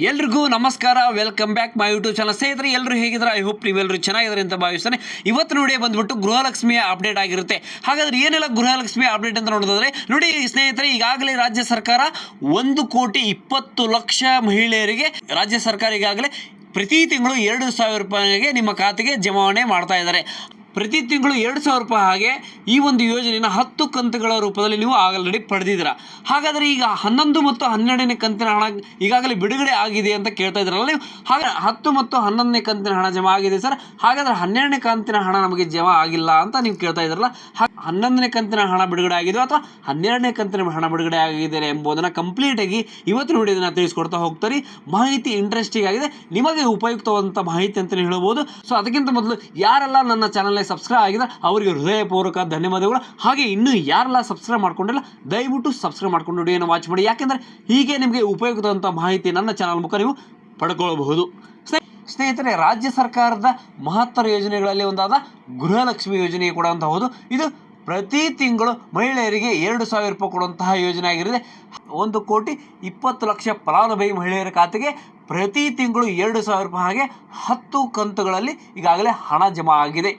ಎಲ್ರಿಗೂ ನಮಸ್ಕಾರ. Welcome back my YouTube channel ಸ್ನೇಹಿತರೆ ಎಲ್ಲರೂ ಹೇಗಿದ್ರೆ ಐ ಹೋಪ್ ನೀವೆಲ್ಲರೂ ಚೆನ್ನಾಗಿದ್ದಾರೆ ಅಂತ ಭಾವಿಸ್ತಾನೆ. ಇವತ್ತು ನೋಡಿ ಬಂದ್ಬಿಟ್ಟು ಗೃಹಲಕ್ಷ್ಮಿಯ ಅಪ್ಡೇಟ್ ಆಗಿರುತ್ತೆ. ಹಾಗಾದ್ರೆ ಏನೆಲ್ಲ ಗೃಹಲಕ್ಷ್ಮಿ ಅಪ್ಡೇಟ್ ಅಂತ ನೋಡೋದಾದ್ರೆ, ನೋಡಿ ಸ್ನೇಹಿತರೆ, ಈಗಾಗಲೇ ರಾಜ್ಯ ಸರ್ಕಾರ ಒಂದು ಕೋಟಿ ಇಪ್ಪತ್ತು ಲಕ್ಷ ಮಹಿಳೆಯರಿಗೆ, ರಾಜ್ಯ ಸರ್ಕಾರ ಈಗಾಗಲೇ ಪ್ರತಿ ತಿಂಗಳು ಎರಡು ಸಾವಿರ ರೂಪಾಯಿಗೆ ನಿಮ್ಮ ಖಾತೆಗೆ ಜಮಾವಣೆ ಮಾಡ್ತಾ ಇದ್ದಾರೆ. ಪ್ರತಿ ತಿಂಗಳು ಎರಡು ಸಾವಿರ ರೂಪಾಯಿ ಹಾಗೆ ಈ ಒಂದು ಯೋಜನೆಯನ್ನು ಹತ್ತು ಕಂತುಗಳ ರೂಪದಲ್ಲಿ ನೀವು ಆಲ್ರೆಡಿ ಪಡೆದಿದ್ದೀರ. ಹಾಗಾದರೆ ಈಗ ಹನ್ನೊಂದು ಮತ್ತು ಹನ್ನೆರಡನೇ ಕಂತಿನ ಹಣ ಈಗಾಗಲೇ ಬಿಡುಗಡೆ ಆಗಿದೆ ಅಂತ ಕೇಳ್ತಾ ಇದ್ರಲ್ಲ ನೀವು? ಹಾಗೆ ಹತ್ತು ಮತ್ತು ಹನ್ನೊಂದನೇ ಕಂತಿನ ಹಣ ಜಮಾ ಆಗಿದೆ ಸರ್. ಹಾಗಾದರೆ ಹನ್ನೆರಡನೇ ಕಂತಿನ ಹಣ ನಮಗೆ ಜಮಾ ಆಗಿಲ್ಲ ಅಂತ ನೀವು ಕೇಳ್ತಾ ಇದ್ರಲ್ಲ? ಹನ್ನೊಂದನೇ ಕಂತಿನ ಹಣ ಬಿಡುಗಡೆ ಆಗಿದೆಯೋ ಅಥವಾ ಹನ್ನೆರಡನೇ ಕಂತಿನ ಹಣ ಬಿಡುಗಡೆ ಆಗಿದೆ ಎಂಬುದನ್ನು ಕಂಪ್ಲೀಟಾಗಿ ಇವತ್ತು ನೋಡಿ ಇದನ್ನು ತಿಳಿಸ್ಕೊಡ್ತಾ ಹೋಗ್ತಾರೆ ಮಾಹಿತಿ ಇಂಟ್ರೆಸ್ಟಿಂಗ್ ಆಗಿದೆ. ನಿಮಗೆ ಉಪಯುಕ್ತವಾದಂಥ ಮಾಹಿತಿ ಅಂತಲೇ ಹೇಳ್ಬೋದು. ಸೊ ಅದಕ್ಕಿಂತ ಮೊದಲು ಯಾರೆಲ್ಲ ನನ್ನ ಚಾನಲ್ಗೆ ಸಬ್ಸ್ಕ್ರೈಬ್ ಆಗಿದೆ ಅವರಿಗೆ ಹೃದಯಪೂರ್ವಕ ಧನ್ಯವಾದಗಳು. ಹಾಗೆ ಇನ್ನೂ ಯಾರೆಲ್ಲ ಸಬ್ಸ್ಕ್ರೈಬ್ ಮಾಡ್ಕೊಂಡಿಲ್ಲ, ದಯವಿಟ್ಟು ಸಬ್ಸ್ಕ್ರೈಬ್ ಮಾಡ್ಕೊಂಡು ವಿಡಿಯೋನ ವಾಚ್ ಮಾಡಿ. ಯಾಕೆಂದರೆ ಹೀಗೆ ನಿಮಗೆ ಉಪಯುಕ್ತವಾದಂಥ ಮಾಹಿತಿ ನನ್ನ ಚಾನಲ್ ಮುಖ ನೀವು ಪಡ್ಕೊಳ್ಳಬಹುದು ಸ್ನೇ- ಸ್ನೇಹಿತರೆ, ರಾಜ್ಯ ಸರ್ಕಾರದ ಮಹತ್ತರ ಯೋಜನೆಗಳಲ್ಲಿ ಒಂದಾದ ಗೃಹಲಕ್ಷ್ಮಿ ಯೋಜನೆ ಕೂಡ ಅಂತ ಹೌದು. ಇದು ಪ್ರತಿ ತಿಂಗಳು ಮಹಿಳೆಯರಿಗೆ ಎರಡು ಸಾವಿರ ರೂಪಾಯಿ ಕೊಡುವಂತಹ ಯೋಜನೆ ಆಗಿರುತ್ತೆ. ಒಂದು ಕೋಟಿ ಇಪ್ಪತ್ತು ಲಕ್ಷ ಫಲಾನುಭವಿ ಮಹಿಳೆಯರ ಖಾತೆಗೆ ಪ್ರತಿ ತಿಂಗಳು ಎರಡು ಸಾವಿರ ರೂಪಾಯಿ ಹಾಗೆ ಹತ್ತು ಕಂತುಗಳಲ್ಲಿ ಈಗಾಗಲೇ ಹಣ ಜಮಾ ಆಗಿದೆ.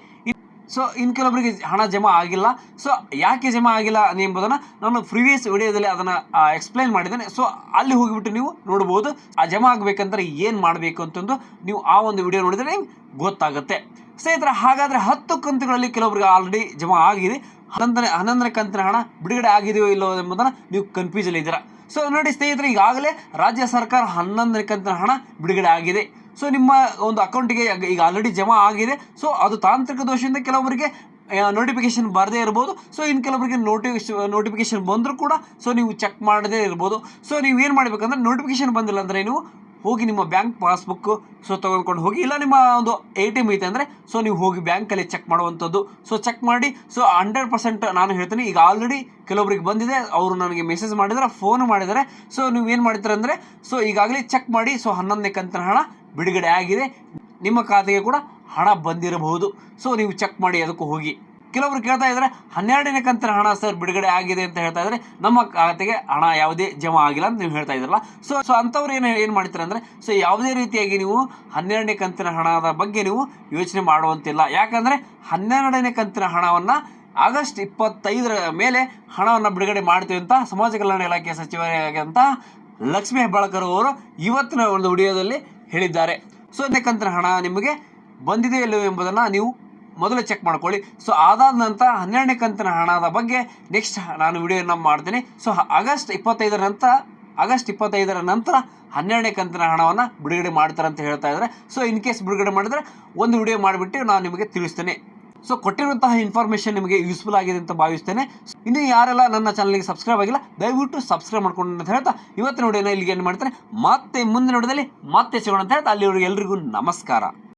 ಸೊ ಇನ್ನು ಕೆಲವರಿಗೆ ಹಣ ಜಮಾ ಆಗಿಲ್ಲ. ಸೊ ಯಾಕೆ ಜಮಾ ಆಗಿಲ್ಲ ಎಂಬುದನ್ನು ನಾನು ಪ್ರಿವಿಯಸ್ ವಿಡಿಯೋದಲ್ಲಿ ಅದನ್ನು ಎಕ್ಸ್ಪ್ಲೈನ್ ಮಾಡಿದ್ದೇನೆ. ಸೊ ಅಲ್ಲಿ ಹೋಗಿಬಿಟ್ಟು ನೀವು ನೋಡ್ಬೋದು. ಆ ಜಮಾ ಆಗಬೇಕಂದ್ರೆ ಏನು ಮಾಡಬೇಕು ಅಂತಂದು ನೀವು ಆ ಒಂದು ವಿಡಿಯೋ ನೋಡಿದರೆ ನಿಮ್ಗೆ ಗೊತ್ತಾಗುತ್ತೆ. ಸ್ನೇಹಿತರೆ, ಹಾಗಾದರೆ ಹತ್ತು ಕಂತುಗಳಲ್ಲಿ ಕೆಲವರಿಗೆ ಆಲ್ರೆಡಿ ಜಮಾ ಆಗಿದೆ. ಹನ್ನೊಂದನೇ ಹನ್ನೊಂದನೇ ಕಂತಿನ ಹಣ ಬಿಡುಗಡೆ ಆಗಿದೆಯೋ ಇಲ್ಲೋ ಎಂಬುದನ್ನು ನೀವು ಕನ್ಫ್ಯೂಸಲ್ಲಿ ಇದ್ದೀರಾ. ಸೊ ನೋಡಿ ಸ್ನೇಹಿತರೆ, ಈಗಾಗಲೇ ರಾಜ್ಯ ಸರ್ಕಾರ ಹನ್ನೊಂದನೇ ಕಂತಿನ ಹಣ ಬಿಡುಗಡೆ ಆಗಿದೆ. ಸೊ ನಿಮ್ಮ ಒಂದು ಅಕೌಂಟಿಗೆ ಈಗ ಆಲ್ರೆಡಿ ಜಮಾ ಆಗಿದೆ. ಸೊ ಅದು ತಾಂತ್ರಿಕ ದೋಷದಿಂದ ಕೆಲವರಿಗೆ ನೋಟಿಫಿಕೇಶನ್ ಬರದೇ ಇರ್ಬೋದು. ಸೊ ಇನ್ನು ಕೆಲವರಿಗೆ ನೋಟಿಫಿಕೇಶ್ ನೋಟಿಫಿಕೇಶನ್ ಬಂದರೂ ಕೂಡ ಸೊ ನೀವು ಚೆಕ್ ಮಾಡದೇ ಇರ್ಬೋದು. ಸೊ ನೀವು ಏನು ಮಾಡಬೇಕಂದ್ರೆ ನೋಟಿಫಿಕೇಶನ್ ಬಂದಿಲ್ಲ ಅಂದರೆ ನೀವು ಹೋಗಿ ನಿಮ್ಮ ಬ್ಯಾಂಕ್ ಪಾಸ್ಬುಕ್ಕು ಸೊ ತೊಗೊಂಡ್ಕೊಂಡು ಹೋಗಿ, ಇಲ್ಲ ನಿಮ್ಮ ಒಂದು ಎ ಟಿ ಎಂ ಐತೆ ಅಂದರೆ ಸೊ ನೀವು ಹೋಗಿ ಬ್ಯಾಂಕಲ್ಲಿ ಚೆಕ್ ಮಾಡುವಂಥದ್ದು. ಸೊ ಚೆಕ್ ಮಾಡಿ ಸೊ ಹಂಡ್ರೆಡ್ ಪರ್ಸೆಂಟ್ ನಾನು ಹೇಳ್ತೀನಿ, ಈಗ ಆಲ್ರೆಡಿ ಕೆಲವೊಬ್ರಿಗೆ ಬಂದಿದೆ, ಅವರು ನನಗೆ ಮೆಸೇಜ್ ಮಾಡಿದರೆ ಫೋನ್ ಮಾಡಿದ್ದಾರೆ ಸೊ ನೀವು ಏನು ಮಾಡ್ತೀರ ಅಂದರೆ ಸೊ ಈಗಾಗಲೇ ಚೆಕ್ ಮಾಡಿ ಸೊ ಹನ್ನೊಂದನೇ ಕಂತಿನ ಹಣ ಬಿಡುಗಡೆ ಆಗಿದೆ. ನಿಮ್ಮ ಖಾತೆಗೆ ಕೂಡ ಹಣ ಬಂದಿರಬಹುದು. ಸೊ ನೀವು ಚೆಕ್ ಮಾಡಿ ಅದಕ್ಕೂ ಹೋಗಿ. ಕೆಲವರು ಕೇಳ್ತಾ ಇದ್ದಾರೆ ಹನ್ನೆರಡನೇ ಕಂತಿನ ಹಣ ಸರ್ ಬಿಡುಗಡೆ ಆಗಿದೆ ಅಂತ ಹೇಳ್ತಾ ಇದ್ದಾರೆ ನಮ್ಮ ಖಾತೆಗೆ ಹಣ ಯಾವುದೇ ಜಮಾ ಆಗಿಲ್ಲ ಅಂತ ನೀವು ಹೇಳ್ತಾ ಇದ್ರಲ್ಲ. ಸೊ ಸೊ ಅಂಥವ್ರು ಏನು ಏನು ಮಾಡ್ತಾರೆ ಅಂದರೆ ಸೊ ಯಾವುದೇ ರೀತಿಯಾಗಿ ನೀವು ಹನ್ನೆರಡನೇ ಕಂತಿನ ಹಣದ ಬಗ್ಗೆ ನೀವು ಯೋಚನೆ ಮಾಡುವಂತಿಲ್ಲ. ಯಾಕಂದರೆ ಹನ್ನೆರಡನೇ ಕಂತಿನ ಹಣವನ್ನು ಆಗಸ್ಟ್ ಇಪ್ಪತ್ತೈದರ ಮೇಲೆ ಹಣವನ್ನು ಬಿಡುಗಡೆ ಮಾಡ್ತೀವಿ ಅಂತ ಸಮಾಜ ಕಲ್ಯಾಣ ಇಲಾಖೆ ಸಚಿವರಾಗಿದ್ದಂಥ ಲಕ್ಷ್ಮೀ ಹೆಬ್ಬಾಳ್ಕರ್ ಅವರು ಇವತ್ತಿನ ಒಂದು ವಿಡಿಯೋದಲ್ಲಿ ಹೇಳಿದ್ದಾರೆ. ಸೊ ಕಂತಿನ ಹಣ ನಿಮಗೆ ಬಂದಿದೆಯಲ್ಲೋ ಎಂಬುದನ್ನು ನೀವು ಮೊದಲು ಚೆಕ್ ಮಾಡ್ಕೊಳ್ಳಿ. ಸೊ ಅದಾದ ನಂತರ ಹನ್ನೆರಡನೇ ಕಂತಿನ ಹಣದ ಬಗ್ಗೆ ನೆಕ್ಸ್ಟ್ ನಾನು ವಿಡಿಯೋನ ಮಾಡ್ತೀನಿ. ಸೊ ಆಗಸ್ಟ್ ಇಪ್ಪತ್ತೈದರ ನಂತರ, ಆಗಸ್ಟ್ ಇಪ್ಪತ್ತೈದರ ನಂತರ ಹನ್ನೆರಡನೇ ಕಂತಿನ ಹಣವನ್ನು ಬಿಡುಗಡೆ ಮಾಡ್ತಾರೆ ಅಂತ ಹೇಳ್ತಾ ಇದ್ದಾರೆ. ಸೊ ಇನ್ ಕೇಸ್ ಬಿಡುಗಡೆ ಮಾಡಿದರೆ ಒಂದು ವಿಡಿಯೋ ಮಾಡಿಬಿಟ್ಟು ನಾನು ನಿಮಗೆ ತಿಳಿಸ್ತೇನೆ. ಸೊ ಕೊಟ್ಟಿರುವಂತಹ ಇನ್ಫಾರ್ಮೇಷನ್ ನಿಮಗೆ ಯೂಸ್ಫುಲ್ ಆಗಿದೆ ಅಂತ ಭಾವಿಸ್ತೇನೆ. ಇನ್ನು ಯಾರೆಲ್ಲ ನನ್ನ ಚಾನಲ್ಗೆ ಸಬ್ಸ್ಕ್ರೈಬ್ ಆಗಿಲ್ಲ, ದಯವಿಟ್ಟು ಸಬ್ಸ್ಕ್ರೈಬ್ ಮಾಡ್ಕೊಂಡು ಅಂತ ಹೇಳ್ತಾ ಇವತ್ತಿನ ವಿಡಿಯೋನ ಇಲ್ಲಿಗೆ ಏನು ಮಾಡ್ತಾರೆ ಮತ್ತೆ ಮುಂದಿನ ವಿಡಿಯೋದಲ್ಲಿ ಮತ್ತೆ ಸಿಗೋಣ ಅಂತ ಹೇಳ್ತಾ, ಅಲ್ಲಿವರೆಗೆ ಎಲ್ರಿಗೂ ನಮಸ್ಕಾರ.